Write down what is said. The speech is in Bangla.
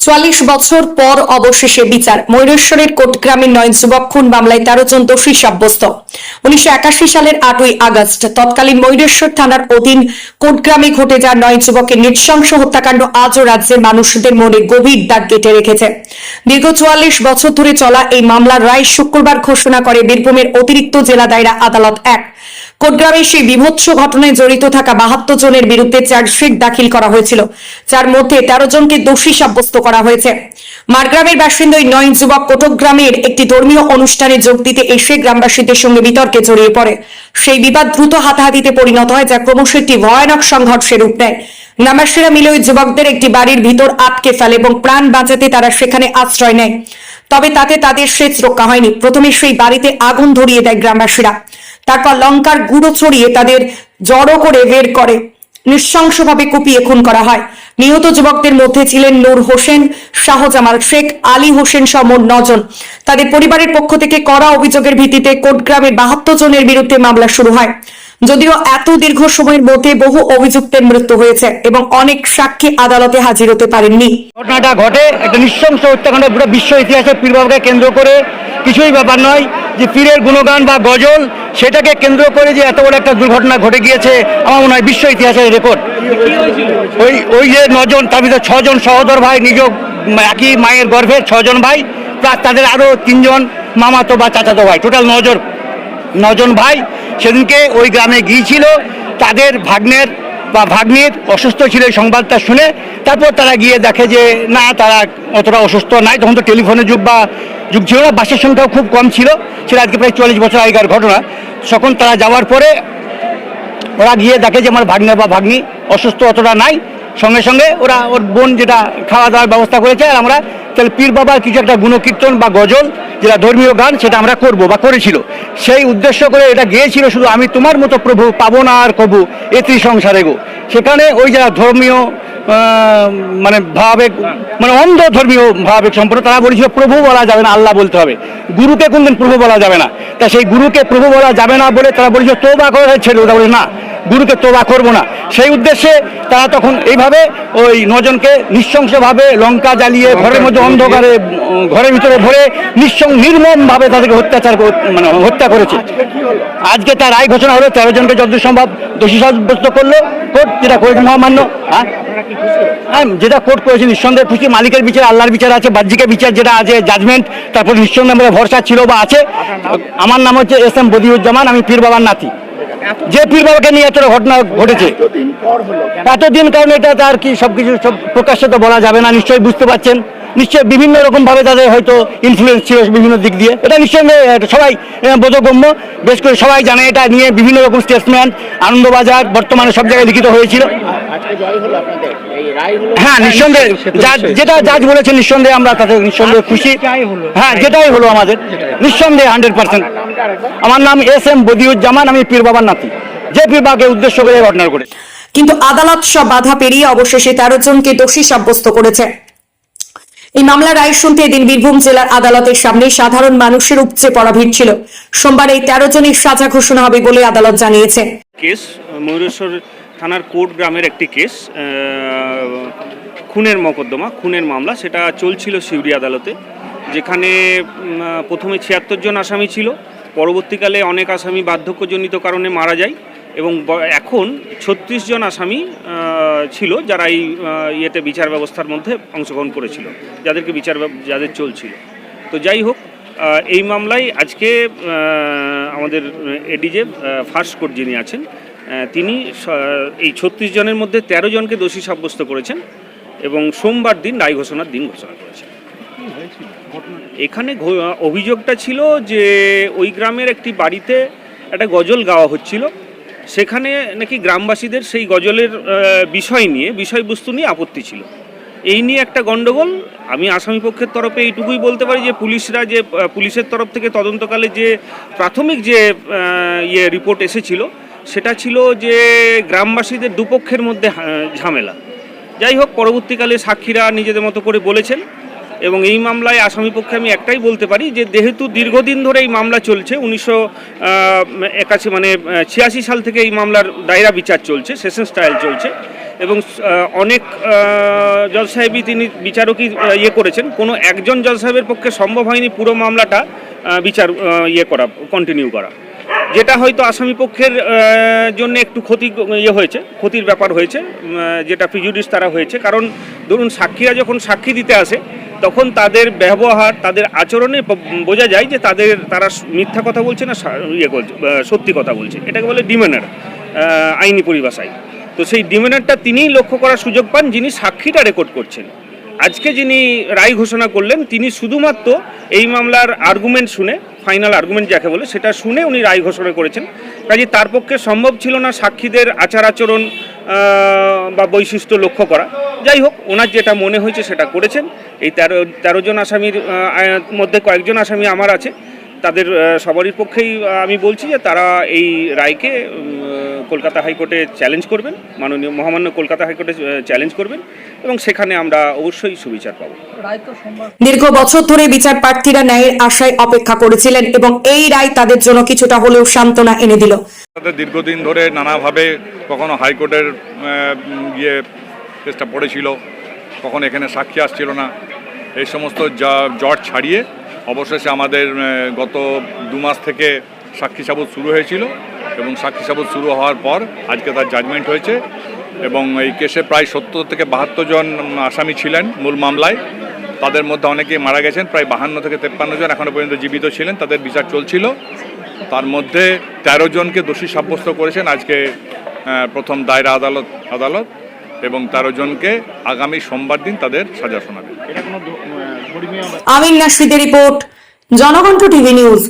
চুয়াল্লিশ বছর পর অবশেষে বিচার। ময়ূরেশ্বরের কোটগ্রামের নয় যুবক খুন মামলায় তেরো জন দোষী সাব্যস্ত। উনিশশো একাশি সালের আটই আগস্ট তৎকালীন ময়ূরেশ্বর থানার অধীন কোটগ্রামে ঘটে যাওয়া নয় যুবকের নৃশংস হত্যাকাণ্ড আজও রাজ্যের মানুষদের মনে গভীর দাগ কেটে রেখেছে। দীর্ঘ চুয়াল্লিশ বছর ধরে চলা এই মামলার রায় শুক্রবার ঘোষণা করে বীরভূমের অতিরিক্ত জেলা দায়রা আদালত এক। কোটগ্রামে সেই বিভৎস ঘটনায় জড়িত থাকা বাহাত্তর জনের বিরুদ্ধে চার্জশিট দাখিল করা হয়েছিল। যার মধ্যে তেরো জনকে দোষী সাব্যস্ত করা হয়েছে। মারগ্রামের বাসিন্দা ওই নয় যুবক কোটগ্রামের একটি ধর্মীয় অনুষ্ঠানে যোগ দিতে এসে গ্রামবাসীদের সঙ্গে বিতর্কে জড়িয়ে পড়ে। সেই বিবাদ দ্রুত হাতাহাতিতে পরিণত হয়, যা ক্রমশ একটি ভয়ানক সংঘর্ষের রূপ নেয়। গ্রামবাসীরা মিলে ওই যুবকদের একটি বাড়ির ভিতর আটকে ফেলে এবং প্রাণ বাঁচাতে তারা সেখানে আশ্রয় নেয়। তবে তাতে তাদের সেচ রক্ষা হয়নি। প্রথমে সেই বাড়িতে আগুন ধরিয়ে দেয় গ্রামবাসীরা। তারপর লঙ্কার গুঁড়ো ছড়িয়ে তাদের জড়ো করে বের করে। নৃশংসভাবে কুপিয়ে খুন করা হয়। নিহত যুবকদের মধ্যে ছিলেন নূর হোসেন, শাহজামাল শেখ, আলী হোসেন সহ মোট নজন। তাদের পরিবারের পক্ষ থেকে করা অভিযোগের ভিত্তিতে কোটগ্রামের বাহাত্তর জনের বিরুদ্ধে মামলা শুরু হয়। যদিও এত দীর্ঘ সময়ের মধ্যে বহু অভিযুক্তের মৃত্যু হয়েছে এবং অনেক সাক্ষী আদালতে হাজির হতে পারেননি। ঘটনাটা ঘটে, একটা নৃশংস হত্যাকাণ্ড, পুরো বিশ্ব ইতিহাসে পীরবাবাকে কেন্দ্র করে। কিছুই ব্যাপার নয় যে পীরের গুণগান বা গজল সেটাকে কেন্দ্র করে যে এত বড় একটা দুর্ঘটনা ঘটে গিয়েছে, আমার মনে হয় বিশ্ব ইতিহাসের রেকর্ড। ওই ওই যে নজন, তার ভিতরে ছজন সহোদর ভাই, নিজ একই মায়ের গর্ভের ছজন ভাই, প্লাস তাদের আরও তিনজন মামাতো বা চাচাতো ভাই, টোটাল নজন নজন ভাই সেদিনকে ওই গ্রামে গিয়েছিল। তাদের ভাগ্নের বা ভাগ্নির অসুস্থ ছিল এই সংবাদটা শুনে তারপর তারা গিয়ে দেখে যে না, তারা অতটা অসুস্থ নাই। তখন তো টেলিফোনের যুগ বা যুগ ছিল না, বাসের সংখ্যাও খুব কম ছিল। সেটা আজকে প্রায় চল্লিশ বছর আগেকার ঘটনা। তখন তারা যাওয়ার পরে ওরা গিয়ে দেখে যে আমার ভাগ্নে বা ভাগ্নি অসুস্থ অতটা নাই। সঙ্গে সঙ্গে ওরা ওর বোন যেটা খাওয়া দাওয়ার ব্যবস্থা করেছে আর আমরা তাহলে পীর বাবার কিছু একটা গুণকীর্তন বা গজল, যেটা ধর্মীয় গান, সেটা আমরা করব বা করেছিল। সেই উদ্দেশ্য করে এটা গিয়েছিল শুধু আমি তোমার মতো প্রভু, পাবো না আর কবু এ সংসারে গো। সেখানে ওই যারা ধর্মীয় মানে ভাবে মানে অন্ধ ধর্মীয় ভাবে সম্পূর্ণ, তারা বলেছিল প্রভু বলা যাবে না, আল্লাহ বলতে হবে। গুরুকে কোনদিন প্রভু বলা যাবে না। তা সেই গুরুকে প্রভু বলা যাবে না বলে তারা বলেছিল, তোবা করে ছেড়ে ওটা বলে, না গুরুকে তোবা করব না। সেই উদ্দেশ্যে তারা তখন এইভাবে ওই নজনকে নৃশংসভাবে লঙ্কা জ্বালিয়ে ঘরের মধ্যে অন্ধকারে ঘরের ভিতরে ভরে নিঃসং নির্মমভাবে তাদেরকে অত্যাচার মানে হত্যা করেছে। আজকে তার রায় ঘোষণা হলো তেরো জনকে যত সম্ভব দোষী সাব্যস্ত করল কোর্ট যেটা করেছে মহামান্য হ্যাঁ হ্যাঁ যেটা কোর্ট করেছে নিঃসন্দেহে খুশি মালিকের বিচার আল্লাহর বিচার আছে বাহ্যিকের বিচার যেটা আছে জাজমেন্ট তারপর নিঃসন্দেহে ভরসা ছিল বা আছে। আমার নাম হচ্ছে এস এম বদিউজ্জামান আমি পীর বাবার নাতি। যে পীর বাবাকে নিয়ে এতটা ঘটনা ঘটেছে এতদিন কারণ এটা তার কি সবকিছু সব প্রকাশ্যে তো বলা যাবে না নিশ্চয়ই বুঝতে পারছেন। নিশ্চয়ই বিভিন্ন রকম ভাবে তাদের হয়তো ইনফ্লুয়েন্স ছিল বিভিন্ন দিক দিয়ে। এটা নিঃসন্দেহে এটা সবাই বোধগম্য। বেশ করে সবাই জানে এটা নিয়ে বিভিন্ন রকম স্টেটসম্যান আনন্দবাজার বর্তমানে সব জায়গায় লিখিত হয়েছিল। হ্যাঁ নিঃসন্দেহে যা- যেটা জাজ বলেছেন নিঃসন্দেহে আমরা তাতে নিঃসন্দেহে খুশি। হ্যাঁ যেটাই হলো আমাদের। নিঃসন্দেহে হান্ড্রেড পার্সেন্ট আমার নাম এস এম বদিউজ্জামান আমি পীর বাবার নাতি। যে পীর বাবাকে উদ্দেশ্য করে ঘটনা করে কিন্তু আদালত সব বাধা পেরিয়ে অবশেষে তেরো জনকে দোষী সাব্যস্ত করেছে। এই মামলার রায় শুনতে এদিন বীরভূম জেলার আদালতের সামনে সাধারণ মানুষের উপচে পড়া ভিড় ছিল। সোমবার এই তেরো জনের সাজা ঘোষণা হবে বলে আদালত জানিয়েছে। কেস ময়ূরেশ্বর থানার কোর্ট গ্রামের একটি কেস আহ, খুনের মকদ্দমা খুনের মামলা সেটা চলছিল সিউড়ি আদালতে যেখানে প্রথমে ছিয়াত্তর জন আসামি ছিল। পরবর্তীকালে অনেক আসামি বার্ধক্যজনিত কারণে মারা যায় এবং এখন ছত্রিশ জন আসামি ছিল যারা এই ইয়েতে বিচার ব্যবস্থার মধ্যে অংশগ্রহণ করেছিল, যাদেরকে বিচার যাদের চলছিল। তো যাই হোক এই মামলায় আজকে আমাদের এডিজে ফার্স্ট কোর্ট যিনি আছেন তিনি এই ছত্রিশ জনের মধ্যে ১৩ জনকে দোষী সাব্যস্ত করেছেন এবং সোমবার দিন রায় ঘোষণার দিন ঘোষণা করেছেন। এখানে অভিযোগটা ছিল যে ওই গ্রামের একটি বাড়িতে একটা গজল গাওয়া হচ্ছিল। সেখানে নাকি গ্রামবাসীদের সেই গজলের বিষয় নিয়ে, বিষয়বস্তু নিয়ে আপত্তি ছিল। এই নিয়ে একটা গণ্ডগোল। আমি আসামি পক্ষের তরফে এইটুকুই বলতে পারি যে পুলিশরা যে পুলিশের তরফ থেকে তদন্তকালে যে প্রাথমিক যে ইয়ে রিপোর্ট এসেছিল, সেটা ছিল যে গ্রামবাসীদের দুপক্ষের মধ্যে ঝামেলা। যাই হোক, পরবর্তীকালে সাক্ষীরা নিজেদের মতো করে বলেছেন। এবং এই মামলায় আসামি পক্ষে আমি একটাই বলতে পারি যে যেহেতু দীর্ঘদিন ধরে এই মামলা চলছে, উনিশশো একাশি মানে ছিয়াশি সাল থেকে এই মামলার দায়রা বিচার চলছে সেশন স্টাইল চলছে এবং অনেক জজ সাহেবই তিনি বিচারকই ইয়ে করেছেন। কোনো একজন জজ সাহেবের পক্ষে সম্ভব হয়নি পুরো মামলাটা বিচার ইয়ে করা কন্টিনিউ করা। যেটা হয়তো আসামি পক্ষের জন্য একটু ক্ষতি ইয়ে হয়েছে, ক্ষতির ব্যাপার হয়েছে যেটা প্রিজুডিস তারা হয়েছে। কারণ, ধরুন সাক্ষীরা যখন সাক্ষী দিতে আসে তখন তাদের ব্যবহার, তাদের আচরণে বোঝা যায় যে তাদের, তারা মিথ্যা কথা বলছে না ইয়ে করছে সত্যি কথা বলছে। এটাকে বলে ডিমেনার আইনি পরিভাষায়। তো সেই ডিমেনারটা তিনিই লক্ষ্য করার সুযোগ পান যিনি সাক্ষীটা রেকর্ড করছেন। আজকে যিনি রায় ঘোষণা করলেন, তিনি শুধুমাত্র এই মামলার আর্গুমেন্ট শুনে ফাইনাল আর্গুমেন্ট যাকে বলে, সেটা শুনে উনি রায় ঘোষণা করেছেন। কাজে তার পক্ষে সম্ভব ছিল না সাক্ষীদের আচার আচরণ বা বৈশিষ্ট্য লক্ষ্য করা। যাই হোক, ওনার যেটা মনে হয়েছে সেটা করেছেন। এই তেরো তেরো জন আসামির মধ্যে কয়েকজন আসামি আমার আছে। তাদের সবারই পক্ষেই আমি বলছি যে তারা এই রায়কে কলকাতা হাইকোর্টে চ্যালেঞ্জ করবেন মাননীয় মহামান্য কলকাতা হাইকোর্টে চ্যালেঞ্জ করবেন এবং সেখানে আমরা অবশ্যই সুবিচার পাবো। দীর্ঘ বছর ধরে বিচার প্রার্থীরা ন্যায়ের আশায় অপেক্ষা করেছিলেন এবং এই রায় তাদের জন্য কিছুটা হলেও সান্ত্বনা এনে দিল। তাদের দীর্ঘদিন ধরে নানাভাবে কখনো হাইকোর্টের ইয়ে কেসটা পড়েছিল কখনো এখানে সাক্ষী আসছিল না। এই সমস্ত জট ছাড়িয়ে অবশেষে আমাদের গত দু মাস থেকে সাক্ষী সাবুত শুরু হয়েছিল এবং সাক্ষী সাবুত শুরু হওয়ার পর আজকে তার জাজমেন্ট হয়েছে এবং এই কেসে প্রায় সত্তর থেকে বাহাত্তর জন আসামি ছিলেন মূল মামলায়। তাদের মধ্যে অনেকেই মারা গেছেন, প্রায় বাহান্ন থেকে তেপ্পান্ন জন এখনও পর্যন্ত জীবিত ছিলেন, তাদের বিচার চলছিল। তার মধ্যে তেরো জনকে দোষী সাব্যস্ত করেছেন আজকে প্রথম দায়রা আদালত আদালত। এবং তেরো জনকে আগামী সোমবার দিন তাদের সাজা শোনাবে। আমিন নাসিদের রিপোর্ট জনকণ্ঠ টিভি নিউজ।